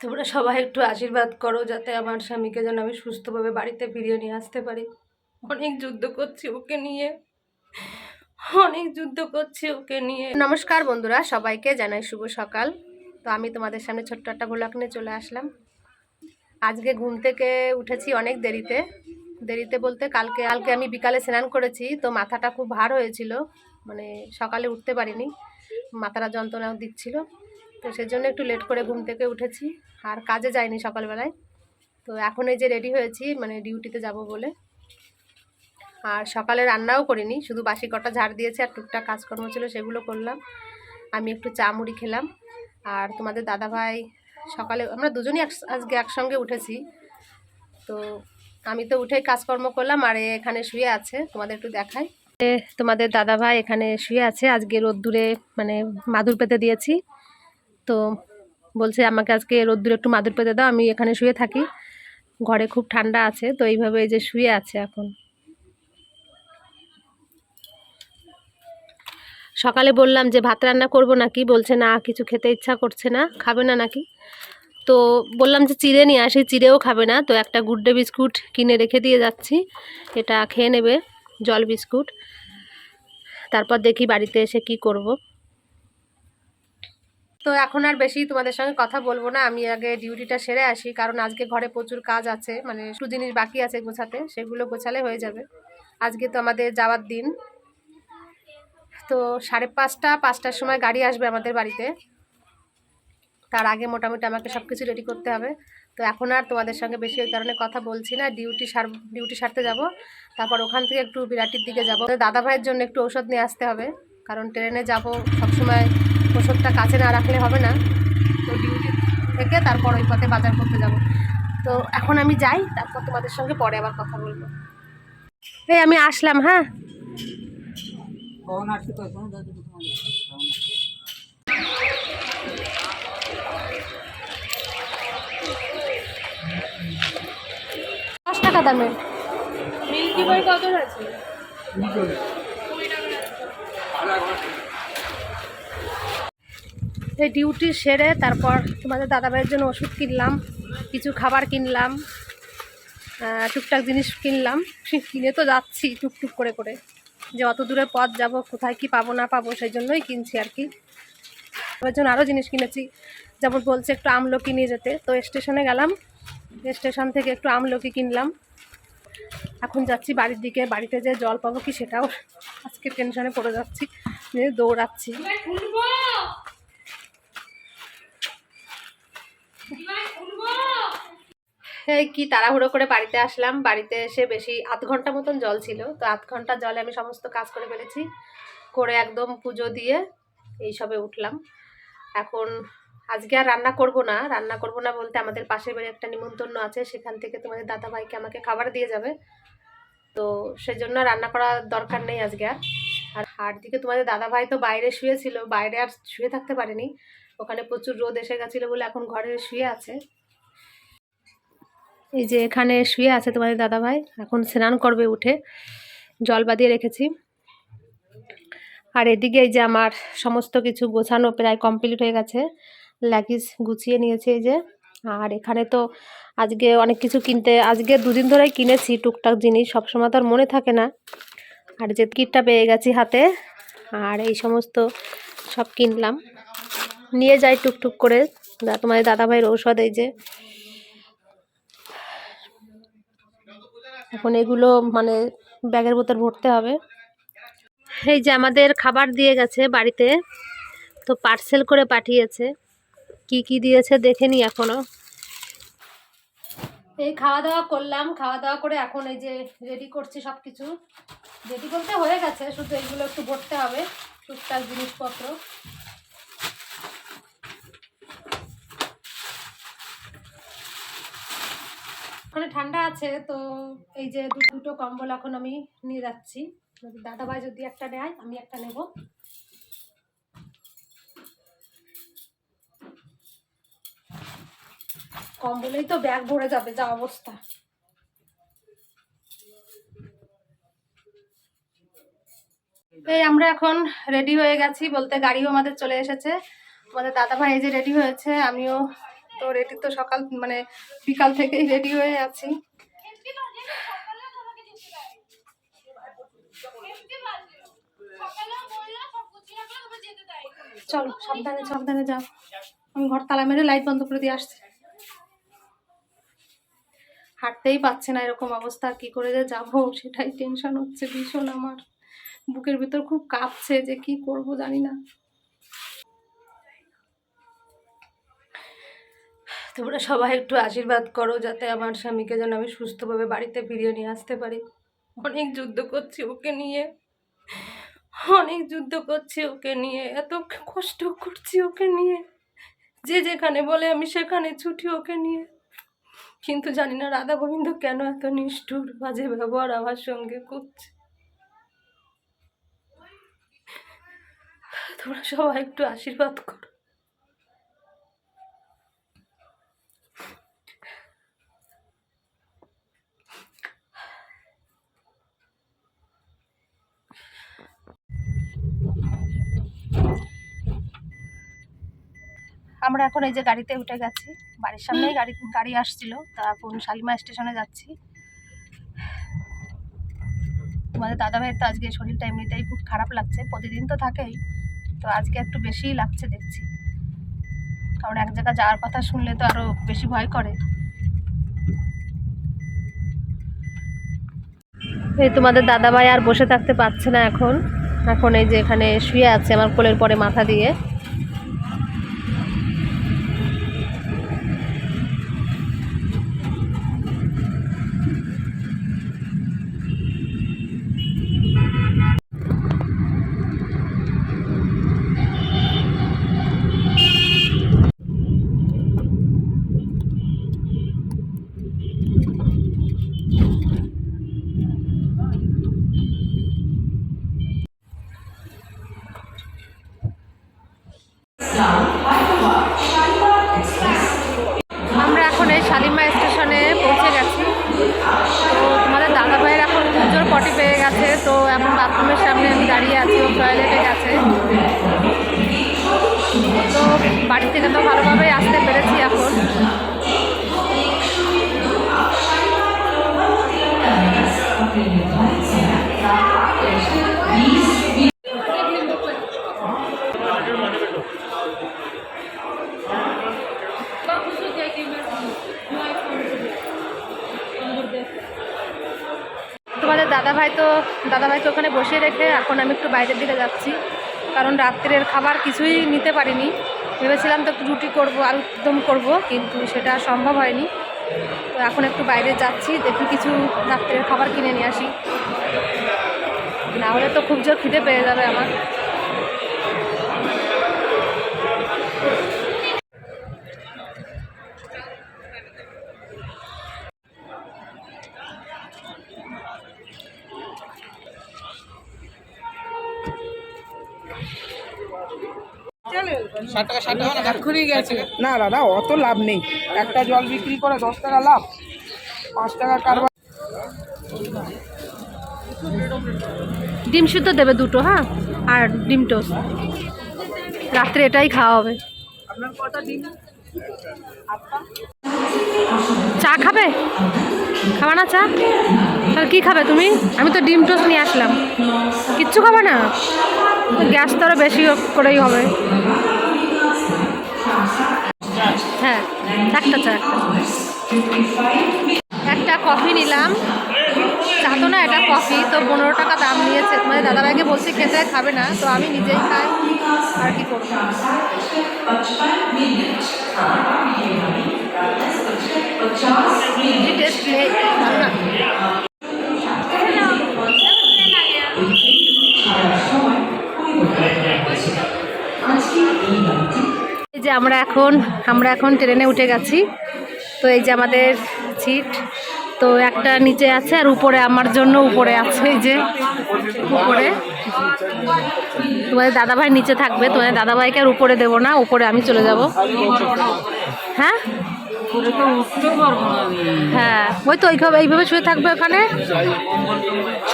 তোমরা সবাই একটু আশীর্বাদ করো যাতে আমার স্বামীকে যেন আমি সুস্থভাবে বাড়িতে ফিরিয়ে নিয়ে আসতে পারি। অনেক যুদ্ধ করছি ওকে নিয়ে। অনেক যুদ্ধ করছি ওকে নিয়ে। নমস্কার বন্ধুরা, সবাইকে জানাই শুভ সকাল। তো আমি তোমাদের সামনে ছোট্ট একটা ব্লগ নিয়ে চলে আসলাম। আজকে ঘুম থেকে উঠেছি অনেক দেরিতে। দেরিতে বলতে কালকে কালকে আমি বিকালে স্নান করেছি, তো মাথাটা খুব ভার হয়েছিল। মানে সকালে উঠতে পারিনি। মাথাটা যন্ত্রণা দিচ্ছিল। তো সেজন্য একটু লেট করে ঘুম থেকে উঠেছি। আর কাজে যাইনি সকালবেলায়। তো এখন এই যে রেডি হয়েছি মানে ডিউটিতে যাব বলে। আর সকালে রান্নাও করিনি, শুধু বাসি কটা ঝাড় দিয়েছে আর টুকটাক কাজকর্ম ছিল সেগুলো করলাম। আমি একটু চা মুড়ি খেলাম। আর তোমাদের দাদাভাই সকালে, আমরা দুজনই আজকে একসঙ্গে উঠেছি। তো আমি তো উঠেই কাজকর্ম করলাম, আর এখানে শুয়ে আছে। তোমাদের একটু দেখাই। তোমাদের দাদাভাই এখানে শুয়ে আছে। আজকে রোদ্দুরে মানে মাদুর পেতে দিয়েছি। তো বলছে, আমাকে আজকে রোদ্দুরে একটু মাদুর পেতে দাও, আমি এখানে শুয়ে থাকি। ঘরে খুব ঠান্ডা আছে, তো এইভাবে এই যে শুয়ে আছে এখন। সকালে বললাম যে, ভাত রান্না করব নাকি? বলছে, না, কিছু খেতে ইচ্ছা করছে না, খাবে না নাকি? তো বললাম যে, চিড়ে নিয়ে আসি, চিড়েও খাবে না। তো একটা গুড ডে বিস্কুট কিনে রেখে দিয়ে যাচ্ছি, এটা খেয়ে নেবে, জল বিস্কুট। তারপর দেখি বাড়িতে এসে কি করব। তো এখন আর বেশি তোমাদের সঙ্গে কথা বলব না। আমি আগে ডিউটিটা সেরে আসি, কারণ আজকে ঘরে প্রচুর কাজ আছে মানে একটু জিনিস বাকি আছে গোছাতে, সেগুলো গোছালে হয়ে যাবে। আজকে তো আমাদের যাওয়ার দিন। তো সাড়ে পাঁচটা, পাঁচটার সময় গাড়ি আসবে আমাদের বাড়িতে। তার আগে মোটামুটি আমাকে সব কিছু রেডি করতে হবে। তো এখন আর তোমাদের সঙ্গে বেশি ওই কারণে কথা বলছি না। ডিউটি সার ডিউটি সারতে যাব। তারপর ওখান থেকে একটু বিরাটির দিকে যাব। দাদা ভাইয়ের জন্য একটু ওষুধ নিয়ে আসতে হবে। কারণ ট্রেনে যাব সবসময় ওষুধটা কাছে না রাখলে হবে না। তো ডিউটি থেকে তারপর ওই পথে বাজার করতে যাব। তো এখন আমি যাই, তারপর তোমাদের সঙ্গে পরে আবার কথা বলব। এই আমি আসলাম হ্যাঁ। দশ টাকা দামের। মিল্কি বই কত আছে? এই ডিউটি সেরে তারপর তোমাদের দাদাভাইয়ের জন্য ওষুধ কিনলাম, কিছু খাবার কিনলাম টুকটাক জিনিস কিনলাম। কিনে তো যাচ্ছি টুকটুক করে করে। যে অত দূরে পথ যাব, কোথায় কি পাবো, না পাবো, সেই জন্যই কিনছি আর কি। তার জন্য আরও জিনিস কিনেছি। যেমন বলছে একটু আমলকি নিয়ে যেতে। তো স্টেশনে গেলাম। স্টেশন থেকে একটু আমলকি কিনলাম। এখন যাচ্ছি বাড়ির দিকে। বাড়িতে যে জল পাবো কি সেটাও আজকে টেনশনে পড়ে যাচ্ছি। দৌড়াচ্ছি। কি তাড়াহুড়ো করে বাড়িতে আসলাম। বাড়িতে এসে বেশি আধ ঘণ্টা মতন জল ছিল। তো আধ ঘণ্টা জলে আমি সমস্ত কাজ করে ফেলেছি। করে একদম পুজো দিয়ে এই সবে উঠলাম। এখন আজকে আর রান্না করব না। রান্না করব না বলতে আমাদের পাশের বাড়ি একটা নিমন্ত্রণ আছে। সেখান থেকে তোমাদের দাদা ভাইকে আমাকে খাবার দিয়ে যাবে। তো সেজন্য রান্না করার দরকার নেই আজকে আর। আর আর দিকে তোমাদের দাদা ভাই তো বাইরে শুয়েছিল। বাইরে আর শুয়ে থাকতে পারেনি। ওখানে প্রচুর রোদ এসে গেছিল বলে এখন ঘরে শুয়ে আছে। এই যে এখানে শুয়ে আছে তোমাদের দাদা ভাই এখন স্নান করবে উঠে। জল বাঁধিয়ে রেখেছি। আর এদিকে এই যে আমার সমস্ত কিছু গোছানো প্রায় কমপ্লিট হয়ে গেছে। লাগেজ গুছিয়ে নিয়েছে এই যে। আর এখানে তো আজকে অনেক কিছু কিনতে, আজকে দুদিন ধরেই কিনেছি টুকটাক জিনিস, সবসময় তো আর মনে থাকে না। আর যে কিটটা পেয়ে গেছি হাতে। আর এই সমস্ত সব কিনলাম। নিয়ে যাই টুকটুক করে। তোমাদের দাদাভাইয়ের ঔষধ এই যে। এখন এগুলো মানে ব্যাগের ভিতর ভরতে হবে। এই যে আমাদের খাবার দিয়ে গেছে বাড়িতে, তো পার্সেল করে পাঠিয়েছে। কি কি দিয়েছে দেখে নি এখনও। এই খাওয়া দাওয়া করলাম খাওয়া দাওয়া করে এখন এই যে রেডি করছি সব কিছু রেডি করতে হয়ে গেছে, শুধু এইগুলো একটু ভরতে হবে, টুকটাক জিনিসপত্র। ঠান্ডা আছে, তো এই যে দুটো কম্বল এখন আমি নিয়ে যাচ্ছি। দাদা ভাই যদি একটা নেয়, আমি একটা নেব। কম্বলেই তো ব্যাগ ভরে যাবে, যা অবস্থা। এই আমরা এখন রেডি হয়ে গেছি বলতে গাড়িও আমাদের চলে এসেছে। আমাদের দাদা ভাই এই যে রেডি হয়েছে, আমিও তো রেডি তো সকাল মানে বিকাল থেকেই রেডি হয়ে আছি। চলো, সাবধানে সাবধানে যাও। আমি ঘর তালা মেরে লাইট বন্ধ করে দিয়ে আসছি। হাঁটতেই পাচ্ছে না এরকম অবস্থা কি করে যে যাব? সেটাই টেনশন হচ্ছে ভীষণ আমার। বুকের ভিতর খুব কাঁপছে যে কি করব জানি না। তোমরা সবাই একটু আশীর্বাদ করো যাতে আমার স্বামীকে যেন আমি সুস্থভাবে বাড়িতে ফিরিয়ে নিয়ে আসতে পারি। অনেক যুদ্ধ করছি ওকে নিয়ে। অনেক যুদ্ধ করছি ওকে নিয়ে। এত কষ্ট করছি ওকে নিয়ে। যে যেখানে বলে আমি সেখানে ছুটি ওকে নিয়ে। কিন্তু জানি না রাধা গোবিন্দ কেন এত নিষ্ঠুর, বাজে ব্যবহার আমার সঙ্গে করছে। তোমরা সবাই একটু আশীর্বাদ করো। আমরা এখন এই যে গাড়িতে উঠে গেছি, বাড়ির সামনেই গাড়ি গাড়ি আসছিল, তা এখন শালিমা স্টেশনে যাচ্ছি। তোমাদের দাদা ভাইয়ের তো আজকে শরীরটা এমনিতেই খুব খারাপ লাগছে, প্রতিদিন তো থাকেই, তো আজকে একটু বেশিই লাগছে দেখছি। কারণ এক জায়গায় যাওয়ার কথা শুনলে তো আরও বেশি ভয় করে। এই তোমাদের দাদা ভাই আর বসে থাকতে পারছে না এখন। এখন এই যে এখানে শুয়ে আছে, আমার কোলের পরে মাথা দিয়ে। তোমাদের দাদাভাই তো দাদাভাই তো ওখানে বসিয়ে রেখে এখন আমি একটু বাইরের দিকে যাচ্ছি। কারণ রাত্রের খাবার কিছুই নিতে পারিনি। ভেবেছিলাম তো একটু রুটি করব একদম করব, কিন্তু সেটা সম্ভব হয়নি। তো এখন একটু বাইরে যাচ্ছি, দেখি কিছু রাত্রের খাবার কিনে নিয়ে আসি। নাহলে তো খুব জোর খিদে পেয়ে যাবে আমার। ষাট টাকা ষাট টাকা না এক্ষুনি গেছে। না দাদা অত লাভ নেই। একটা জল বিক্রি করে দশ টাকা লাভ। পাঁচ টাকা কারবার। ডিম সিদ্ধ দেবে দুটো হ্যাঁ? আর ডিম টোস্ট। রাত্রে এটাই খাওয়া হবে। চা খাবে? খাবে না চা? তাহলে কী খাবে তুমি? আমি তো ডিম টোস্ট নিয়ে আসলাম। কিচ্ছু খাবে না? গ্যাস তো আরও বেশি করেই হবে। হ্যাঁ একটা চা, একটা কফি নিলাম। চা না, এটা কফি। তো পনেরো টাকা দাম নিয়েছে। মানে দাদাভাইকে বলছি খেতে খাবে না, তো আমি নিজেই খাই। আর কি করব টেস্ট নেই ভালো না এই যে আমরা এখন আমরা এখন ট্রেনে উঠে গেছি। তো এই যে আমাদের সিট, তো একটা নিচে আছে আর উপরে, আমার জন্য উপরে আছে এই যে উপরে। তোমাদের দাদাভাই নিচে থাকবে, তোমাদের দাদাভাইকে আর উপরে দেবো না, উপরে আমি চলে যাব। হ্যাঁ? হ্যাঁ ওই তো এইভাবে শুয়ে থাকবে ওখানে?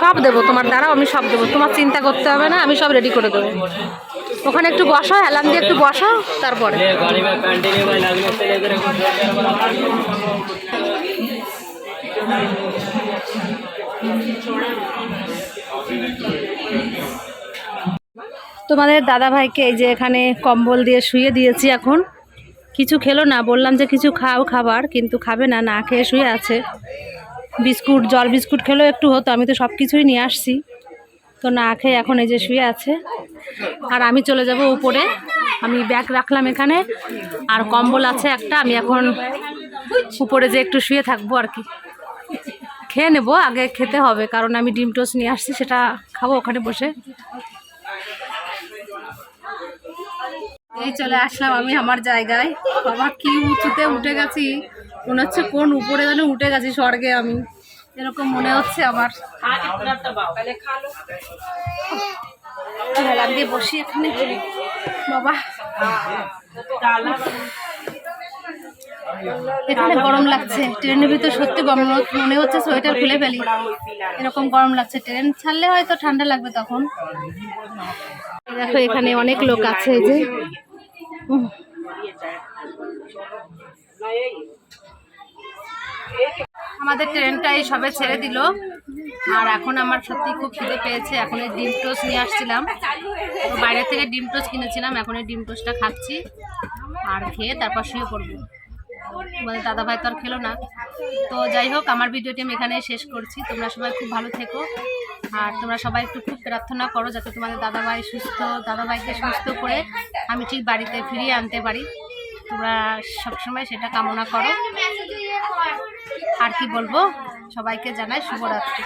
সব দেবো, তোমার দ্বারাও আমি সব দেবো। তোমার চিন্তা করতে হবে না, আমি সব রেডি করে দেবো। ওখানে একটু বসা অ্যালার্ম দিয়ে একটু বসাও তারপরে। তোমাদের দাদা ভাইকে এই যে এখানে কম্বল দিয়ে শুয়ে দিয়েছি এখন। কিছু খেলো না, বললাম যে কিছু খাও খাবার, কিন্তু খাবে না না খেয়ে শুয়ে আছে। বিস্কুট, জল বিস্কুট খেলেও একটু হতো, আমি তো সব কিছুই নিয়ে আসছি। তো না খেয়ে এখন এই যে শুয়ে আছে। আর আমি চলে যাব উপরে। আমি ব্যাগ রাখলাম এখানে। আর কম্বল আছে একটা, আমি এখন উপরে যে একটু শুয়ে থাকব আর কি। খেয়ে নেব, আগে খেতে হবে, কারণ আমি ডিম টোস্ট নিয়ে আসছি, সেটা খাব ওখানে বসে। এই চলে আসলাম আমি আমার জায়গায়। বাবা, কি উঁচুতে উঠে গেছি। মনে হচ্ছে কোন উপরে যেন উঠে গেছি স্বর্গে আমি। এরকম মনে হচ্ছে আমার। হেলাম দিয়ে বসি এখানে বাবা। এখানে গরম লাগছে। ট্রেনের ভিতর সত্যি মনে হচ্ছে সোয়েটার খুলে ফেলি। এরকম গরম লাগছে। ট্রেন ছাড়লে হয়তো ঠান্ডা লাগবে তখন। দেখো, এখানে অনেক লোক আছে এই যে। আমাদের ট্রেনটা এই সবে ছেড়ে দিল। আর এখন আমার সত্যি খুব খিদে পেয়েছে। এখন এই ডিম টোস্ট নিয়ে আসছিলাম। তো বাইরে থেকে ডিম টোস্ট কিনেছিলাম। এখন এই ডিম টোস্টটা খাচ্ছি আর খেয়ে তারপর শুয়ে পড়ব। মানে দাদা ভাই তো আর খেলো না। তো যাই হোক, আমার ভিডিওটি আমি এখানে শেষ করছি। তোমরা সবাই খুব ভালো থেকো। আর তোমরা সবাই একটু খুব প্রার্থনা করো যাতে তোমাদের দাদাভাই সুস্থ, দাদাভাইকে সুস্থ করে আমি ঠিক বাড়িতে ফিরিয়ে আনতে পারি। তোমরা সবসময় সেটা কামনা করো। আর কি বলব? সবাইকে জানাই শুভরাত্রি।